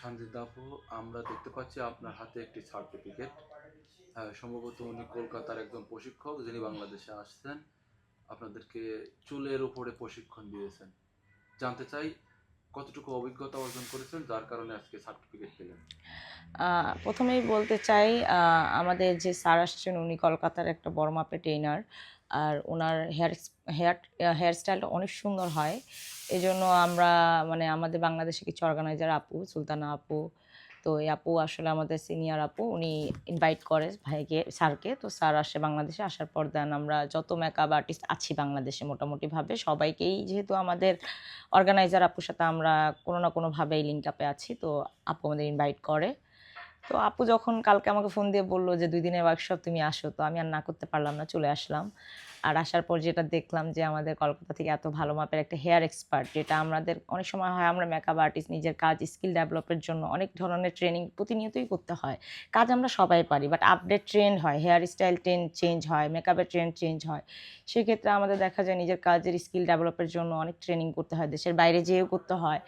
শান্তিদ আপু আমরা দেখতে পাচ্ছি আপনার হাতে একটি সার্টিফিকেট সম্ভবত উনি কলকাতার একজন প্রশিক্ষক যিনি বাংলাদেশে আসছেন। আপনাদেরকে চুলের উপরে প্রশিক্ষণ দিয়েছেন। জানতে চাই, কতটুকু অভিজ্ঞতা অর্জন করেছেন, যার কারণে আজকে সার্টিফিকেট পেলেন? প্রথমেই বলতে চাই আমাদের যে স্যার আসছেন, উনি কলকাতার একটা বড় মাপের ট্রেনার আর ওনার হেয়ার হেয়ার হেয়ার স্টাইলটা অনেক সুন্দর হয়। এই জন্য আমরা মানে আমাদের বাংলাদেশে কিছু অর্গানাইজার আপু, সুলতানা আপু, তো এই আপু আসলে আমাদের সিনিয়র আপু, উনি ইনভাইট করে ভাইকে, স্যারকে, তো স্যার আসে বাংলাদেশে, আসার পর দেন আমরা যত মেকআপ আর্টিস্ট আছি বাংলাদেশে মোটামুটিভাবে, সবাইকেই যেহেতু আমাদের অর্গানাইজার আপুর সাথে আমরা কোনো না কোনোভাবে এই লিঙ্ক আপে আছি, তো আপু আমাদের ইনভাইট করে। তো আপু যখন কালকে আমাকে ফোন দিয়ে বলল যে, দুই দিনের ওয়ার্কশপ তুমি আসো তো আমি আর না করতে পারলাম না, চলে আসলাম। আর আসার পর যেটা দেখলাম যে আমাদের কলকাতা থেকে এত ভালো মাপের একটা হেয়ার এক্সপার্ট যেটা আমাদের অনেক সময় হয় আমরা মেকআপ আর্টিস্ট নিজের কাজ স্কিল ডেভেলপের জন্য অনেক ধরনের ট্রেনিং প্রতিনিয়তই করতে হয়। কাজ আমরা সবাই পারি বাট আপডেট ট্রেন্ড হয় হেয়ার স্টাইল ট্রেন্ড চেঞ্জ হয় মেকআপের ট্রেন্ড চেঞ্জ হয়। সেক্ষেত্রে আমাদের দেখা যায় নিজের কাজের স্কিল ডেভেলপের জন্য অনেক ট্রেনিং করতে হয়, দেশের বাইরে যেয়েও করতে হয়।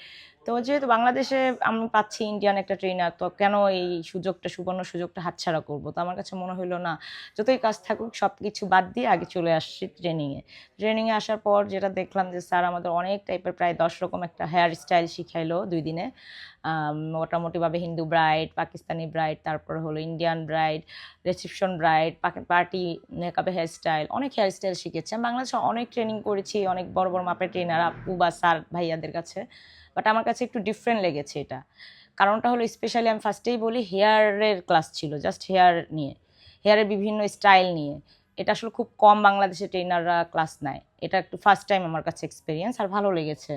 তো যেহেতু বাংলাদেশে আমি পাচ্ছি ইন্ডিয়ান একটা ট্রেনার তো কেন এই সুযোগটা, সুবর্ণ সুযোগটা হাতছাড়া করব? তো আমার কাছে মনে হলো না, যতই কাজ থাকুক সব কিছু বাদ দিয়ে আগে চলে আসছি ট্রেনিংয়ে ট্রেনিংয়ে আসার পর যেটা দেখলাম যে, স্যার আমাদের অনেক টাইপের প্রায় দশ রকম একটা হেয়ার স্টাইল শিখাইলো দুই দিনে। মোটামুটিভাবে হিন্দু ব্রাইড পাকিস্তানি ব্রাইড তারপর হলো Indian bride reception bride party মেকআপে hair style অনেক হেয়ার স্টাইল শিখেছি। আমি বাংলাদেশে অনেক ট্রেনিং করেছি, অনেক বড় বড় মাপের ট্রেনার আপু বা স্যার, ভাইয়াদের কাছে। বাট আমার কাছে একটু ডিফারেন্ট লেগেছে এটা। কারণটা হলো স্পেশালি আমি ফার্স্টেই বলি হেয়ারের ক্লাস ছিল জাস্ট হেয়ার নিয়ে। হেয়ারের বিভিন্ন স্টাইল নিয়ে। এটা আসলে খুব কম বাংলাদেশে ট্রেনাররা ক্লাস নেয়। এটা একটু ফার্স্ট টাইম আমার কাছে এক্সপিরিয়েন্স আর ভালো লেগেছে।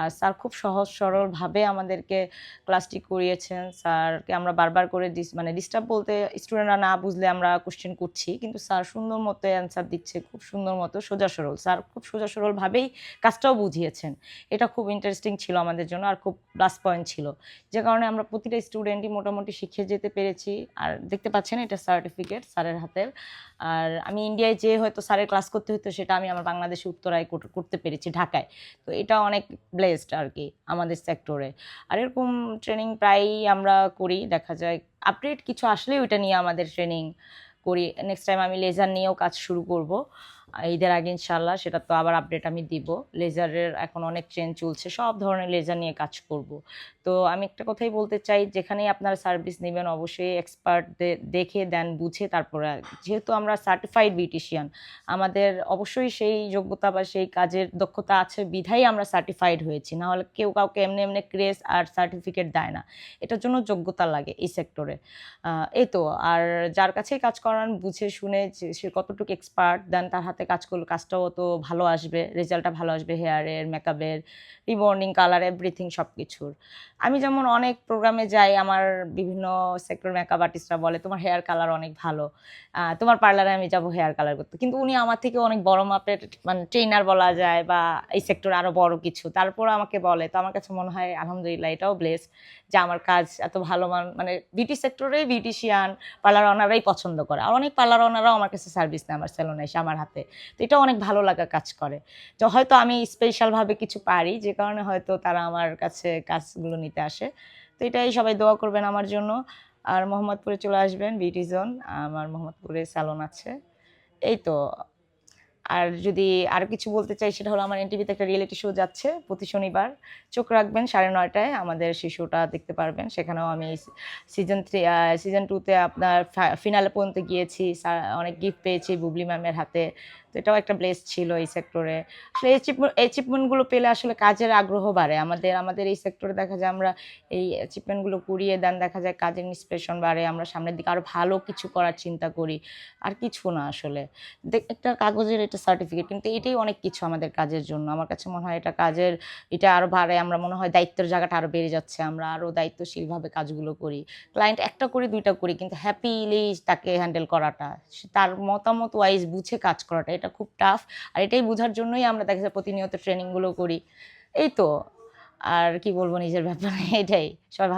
আর স্যার খুব সহজ সরলভাবে আমাদেরকে ক্লাসটি করিয়েছেন। স্যারকে আমরা বারবার করে ডিস মানে ডিস্টার্ব বলতে স্টুডেন্টরা না বুঝলে আমরা কোশ্চেন করছি, কিন্তু স্যার সুন্দর মতো অ্যান্সার দিচ্ছে, খুব সুন্দর মতো সোজা সরল। স্যার খুব সোজা সরলভাবেই কাজটাও বুঝিয়েছেন। এটা খুব ইন্টারেস্টিং ছিল আমাদের জন্য, আর খুব প্লাস পয়েন্ট ছিল। যে কারণে আমরা প্রতিটা স্টুডেন্টই মোটামুটি শিখে যেতে পেরেছি। আর দেখতে পাচ্ছেন এটা সার্টিফিকেট স্যারের হাতের। আর আমি ইন্ডিয়ায় যে হয়তো স্যারের ক্লাস করতে হতো সেটা আমি আমার বাংলাদেশে উত্তরায় কর- করতে পেরেছি ঢাকায়। তো এটা অনেক ব্লেসড আর কি আমাদের সেক্টরে আর এরকম ট্রেনিং প্রায়ই আমরা করি, দেখা যায় আপডেট কিছু আসলেই ওইটা নিয়ে আমাদের ট্রেনিং করি। নেক্সট টাইম আমি লেজার নিয়েও কাজ শুরু করব। ঈদের আগে ইনশাল্লাহ সেটা তো আবার আপডেট আমি দিব। লেজারের এখন অনেক ট্রেন চলছে, সব ধরনের লেজার নিয়ে কাজ করব। তো আমি একটা কথাই বলতে চাই, যেখানেই আপনারা সার্ভিস নেবেন অবশ্যই এক্সপার্ট দেখে দেন, বুঝে তারপরে যেহেতু আমরা সার্টিফাইড বিউটিশিয়ান আমাদের অবশ্যই সেই যোগ্যতা বা সেই কাজের দক্ষতা আছে, বিধাই আমরা সার্টিফাইড হয়েছি। না হলে কেউ কাউকে এমনি এমনি ক্রেস আর সার্টিফিকেট দেয় না। এটার জন্য যোগ্যতা লাগে এই সেক্টরে এই তো, আর যার কাছেই কাজ করান, বুঝে শুনে সে কতটুকু এক্সপার্ট দেন তার হাতে কাজ করলে, কাজটাও তো ভালো আসবে রেজাল্টটা ভালো আসবে হেয়ারের মেকআপের রিবর্নিং কালার এভরিথিং সব কিছুর আমি যেমন অনেক প্রোগ্রামে যাই, আমার বিভিন্ন সেক্টর মেকআপ আর্টিস্টরা বলে, তোমার হেয়ার কালার অনেক ভালো তোমার পার্লারে আমি যাব হেয়ার কালার করতে। কিন্তু উনি আমার থেকে অনেক বড় মাপের মানে ট্রেনার বলা যায় বা এই সেক্টর আরও বড় কিছু। তারপর আমাকে বলে, তো আমার কাছে মনে হয়, আলহামদুলিল্লাহ, এটাও ব্লেস যে আমার কাজ এত ভালো মান মানে বিউটি সেক্টরেই বিউটিশিয়ান পার্লার ওনারাই পছন্দ করে। আর অনেক পার্লার ওনারাও আমার কাছে সার্ভিস নেয় আমার সেলুনে এসে আমার হাতে। তো এটা অনেক ভালো লাগা কাজ করে। তো হয়তো আমি স্পেশালভাবে কিছু পারি, যে কারণে হয়তো তারা আমার কাছে কাজগুলো নিতে আসে। তো এটাই সবাই দোয়া করবেন আমার জন্য। আর মোহাম্মদপুরে চলে আসবেন বিউটি জোন আমার মোহাম্মদপুরে স্যালন আছে। এই তো। আর যদি আর কিছু বলতে চাই, সেটা হলো আমার এনটিভিতে একটা রিয়েলিটি শো যাচ্ছে প্রতি শনিবার। চোখ রাখবেন, সাড়ে নয়টায় আমাদের শিশুটা দেখতে পারবেন। সেখানেও আমি সিজন থ্রি সিজন টুতে আপনার ফিনালে পর্যন্ত গিয়েছি। অনেক গিফট পেয়েছি বুবলি ম্যামের হাতে। তো এটাও একটা ব্লেস ছিল এই সেক্টরে আসলে অ্যাচিভমেন্টগুলো পেলে আসলে কাজের আগ্রহ বাড়ে। আমাদের আমাদের এই সেক্টরে দেখা যায় আমরা এই অ্যাচিভমেন্টগুলো কুড়িয়ে দেন, দেখা যায় কাজের ইন্সপিরেশন বাড়ে, আমরা সামনের দিকে আরও ভালো কিছু করার চিন্তা করি। আর কিছু না আসলে। একটা কাগজের এটা সার্টিফিকেট কিন্তু এটাই অনেক কিছু আমাদের কাজের জন্য। আমার কাছে মনে হয় এটা কাজের, এটা আরও বাড়ে। আমরা মনে হয় দায়িত্বের জায়গাটা আরও বেড়ে যাচ্ছে। আমরা আরও দায়িত্বশীলভাবে কাজগুলো করি। ক্লায়েন্ট একটা করি, দুইটা করি, কিন্তু হ্যাপিলি তাকে হ্যান্ডেল করাটা তার মতামত ওয়াইজ বুঝে কাজ করাটা এটা খুব টাফ আর এটাই বোঝার জন্যই আমরা দেখা যায় প্রতিনিয়ত ট্রেনিংগুলো করি। এই তো, আর কি বলব নিজের ব্যাপারে? এটাই। সবাই